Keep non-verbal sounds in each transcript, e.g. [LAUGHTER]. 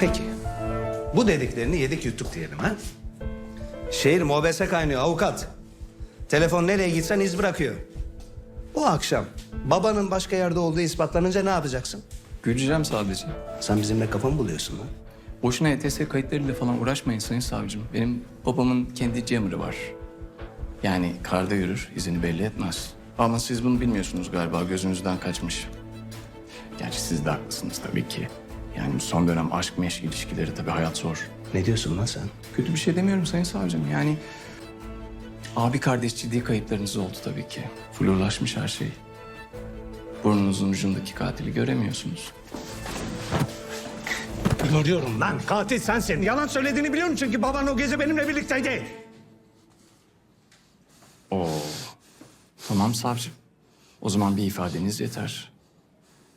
Peki. Bu dediklerini yedik yuttuk diyelim ha? Şehir mobese kaynıyor avukat. Telefon nereye gitsen iz bırakıyor. Bu akşam babanın başka yerde olduğu ispatlanınca ne yapacaksın? Güleceğim sadece. Sen bizimle kafa mı buluyorsun lan? Boşuna ETS kayıtlarıyla falan uğraşmayın sayın savcım. Benim babamın kendi jammer'ı var. Yani karda yürür, izini belli etmez. Ama siz bunu bilmiyorsunuz galiba, gözünüzden kaçmış. Gerçi siz de haklısınız tabii ki. Yani son dönem aşk meşk ilişkileri tabii hayat zor. Ne diyorsun lan sen? Kötü bir şey demiyorum sayın savcım. Yani abi kardeş ciddi kayıplarınız oldu tabii ki. Florlaşmış her şey. Burnunuzun ucundaki katili göremiyorsunuz. Görüyorum lan katil sensin. Yalan söylediğini biliyorum çünkü baban o gece benimle birlikteydi. Oo. Tamam savcım. O zaman bir ifadeniz yeter.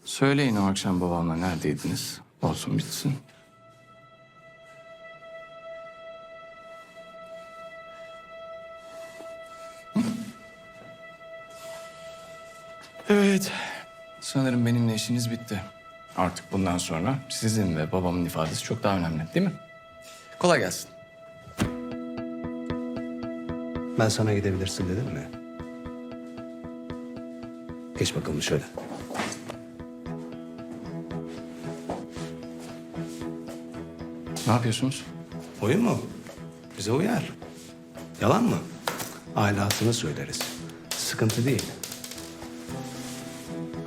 Söyleyin o akşam babamla neredeydiniz? Olsun bitsin. Evet. Sanırım benimle işiniz bitti. Artık bundan sonra sizin ve babamın ifadesi çok daha önemli değil mi? Kolay gelsin. Ben sana gidebilirsin dedim mi? Geç bakalım şöyle. Ne yapıyorsunuz? Oyun mu? Bize uyar. Yalan mı? Alasını söyleriz. Sıkıntı değil.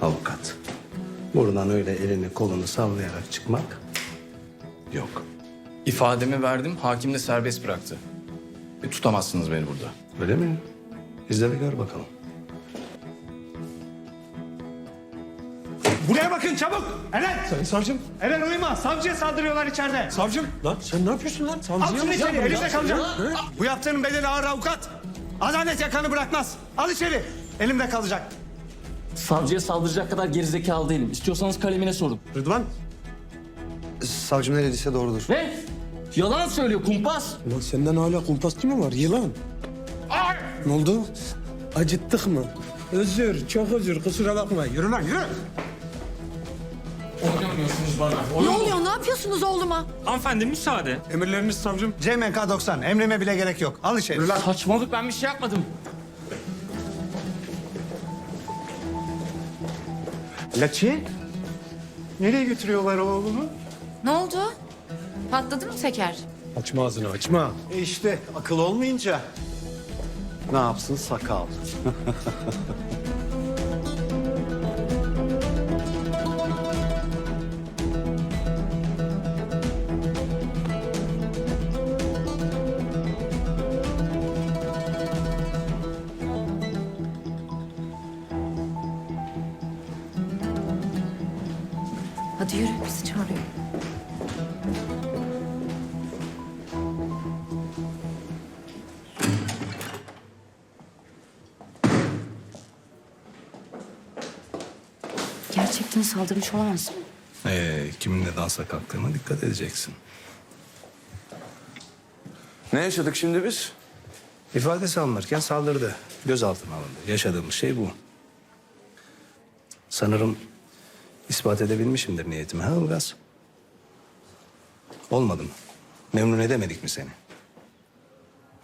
Avukat. Buradan öyle elini kolunu sallayarak çıkmak yok. İfademi verdim, hakim de serbest bıraktı. E, tutamazsınız beni burada. Öyle mi? İzle bir gör bakalım. Buraya bakın çabuk. Eren. Sayın savcım. Eren uyuma. Savcıya saldırıyorlar içeride. Savcım. Lan sen ne yapıyorsun lan? Al Savcıya şunu mı içeri. Elimde kalacak. Bu yaptığının bedeli ağır avukat. Adalet yakanı bırakmaz. Al içeri. Elimde kalacak. Savcıya saldıracak kadar gerizekalı değilim. İstiyorsanız kalemine sorun. Rıdvan. Savcım ne dediyse doğrudur. Ne? Yalan söylüyor kumpas. Ulan senden hala kumpasçı mı var? Yılan. Ne oldu? Acıttık mı? Özür, çok özür. Kusura bakma. Yürü lan yürü. Ne oluyor? Ne yapıyorsunuz oğluma? Hanımefendi müsaade. Emirleriniz savcım. CMK 90. Emrime bile gerek yok. Al içeri. Saçmalık ben bir şey yapmadım. Laçi. Nereye götürüyorlar oğlumu? Ne oldu? Patladı mı teker? Açma ağzını açma. E işte akıl olmayınca ne yapsın sakal. [LAUGHS] Hadi yürü bizi çağırıyor. Gerçekten saldırmış olamaz mı? Ee, kiminle dansa kalktığıma dikkat edeceksin. Ne yaşadık şimdi biz? İfadesi alınırken saldırdı. Gözaltına alındı. Yaşadığımız şey bu. Sanırım ispat edebilmişimdir niyetimi. Ha Ilgaz? Olmadı mı? Memnun edemedik mi seni?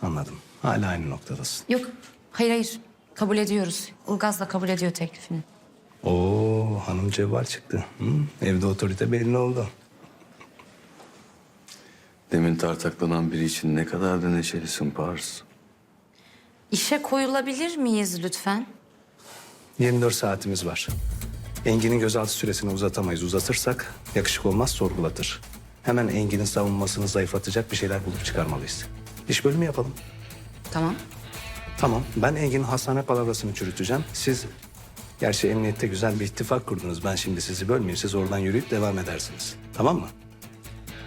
Anladım. Hala aynı noktadasın. Yok. Hayır hayır. Kabul ediyoruz. Ilgaz da kabul ediyor teklifini. Oo hanım cevval çıktı. Hı? Evde otorite belli oldu. Demin tartaklanan biri için ne kadar da neşelisin Pars. İşe koyulabilir miyiz lütfen? 24 saatimiz var. Engin'in gözaltı süresini uzatamayız. Uzatırsak yakışık olmaz sorgulatır. Hemen Engin'in savunmasını zayıflatacak bir şeyler bulup çıkarmalıyız. İş bölümü yapalım. Tamam. Tamam ben Engin'in hastane palavrasını çürüteceğim. Siz gerçi emniyette güzel bir ittifak kurdunuz. Ben şimdi sizi bölmeyeyim. Siz oradan yürüyüp devam edersiniz. Tamam mı?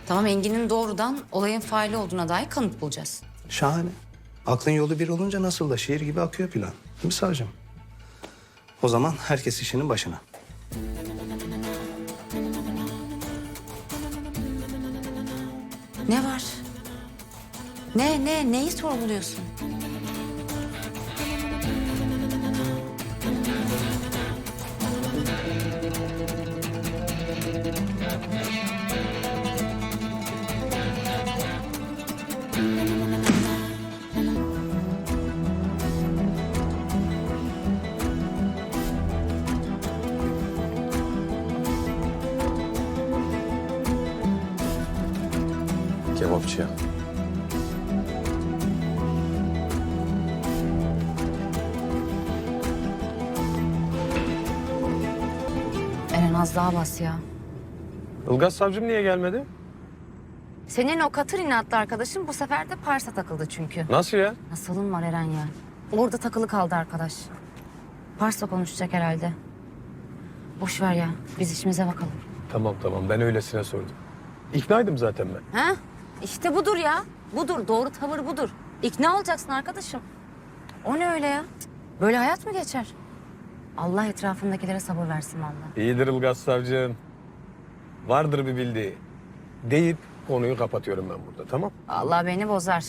Tamam Engin'in doğrudan olayın faili olduğuna dair kanıt bulacağız. Şahane. Aklın yolu bir olunca nasıl da şiir gibi akıyor plan. Değil mi savcım? O zaman herkes işinin başına. Ne var? Ne ne neyi sorguluyorsun? Kebapçıya. Eren az daha bas ya. Ilgaz savcım niye gelmedi? Senin o katır inatlı arkadaşın bu sefer de Pars'a takıldı çünkü. Nasıl ya? Nasılın var Eren ya? Orada takılı kaldı arkadaş. Pars'la konuşacak herhalde. Boş ver ya. Biz işimize bakalım. Tamam tamam ben öylesine sordum. İknaydım zaten ben. Ha? İşte budur ya. Budur. Doğru tavır budur. İkna olacaksın arkadaşım. O ne öyle ya? Böyle hayat mı geçer? Allah etrafındakilere sabır versin vallahi. İyidir Ilgaz savcım. Vardır bir bildiği. Deyip konuyu kapatıyorum ben burada tamam? Allah beni bozar.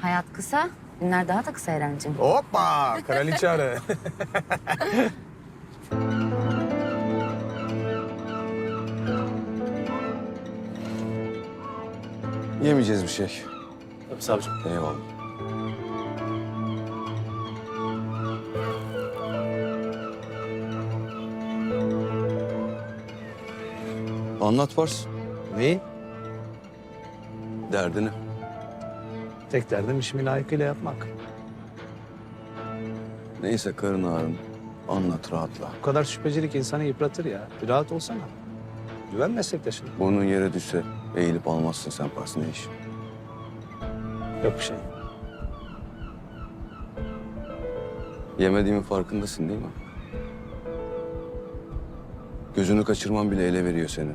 Hayat kısa, günler daha da kısa Eren'cim. Hoppa kraliçe arı. [LAUGHS] Yemeyeceğiz bir şey. Tabii savcım. Eyvallah. Anlat Pars. Neyi? Derdini. Tek derdim işimi layıkıyla yapmak. Neyse karın ağrın. Anlat rahatla. Bu kadar şüphecilik insanı yıpratır ya. Bir rahat olsana. Güven meslektaşına. Burnun yere düşse eğilip almazsın sen Pars ne iş? Yok bir şey. Yemediğimin farkındasın değil mi? Gözünü kaçırman bile ele veriyor seni.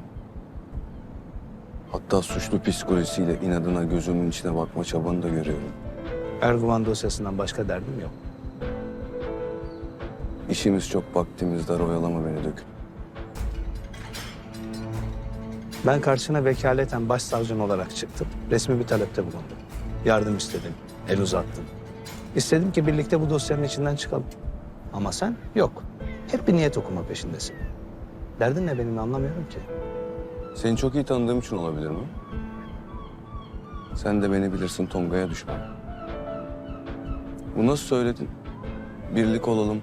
Hatta suçlu psikolojisiyle inadına gözümün içine bakma çabanı da görüyorum. Erguvan dosyasından başka derdim yok. İşimiz çok vaktimiz dar oyalama beni dökün. Ben karşına vekaleten başsavcın olarak çıktım. Resmi bir talepte bulundum. Yardım istedim, el uzattım. İstedim ki birlikte bu dosyanın içinden çıkalım. Ama sen yok. Hep bir niyet okuma peşindesin. Derdin ne benim anlamıyorum ki. Seni çok iyi tanıdığım için olabilir mi? Sen de beni bilirsin Tonga'ya düşmem. Bu nasıl söyledin? Birlik olalım.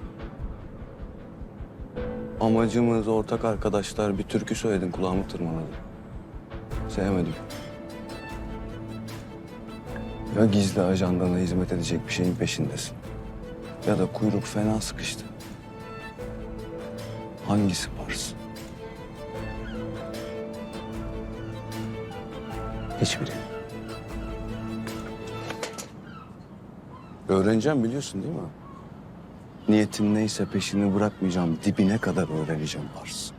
Amacımız ortak arkadaşlar bir türkü söyledin kulağımı tırmaladı. Sevmedim. Ya gizli ajandana hizmet edecek bir şeyin peşindesin. Ya da kuyruk fena sıkıştı. Hangisi varsın? Hiçbiri. Öğreneceğim biliyorsun değil mi? Niyetim neyse peşini bırakmayacağım. Dibine kadar öğreneceğim Pars.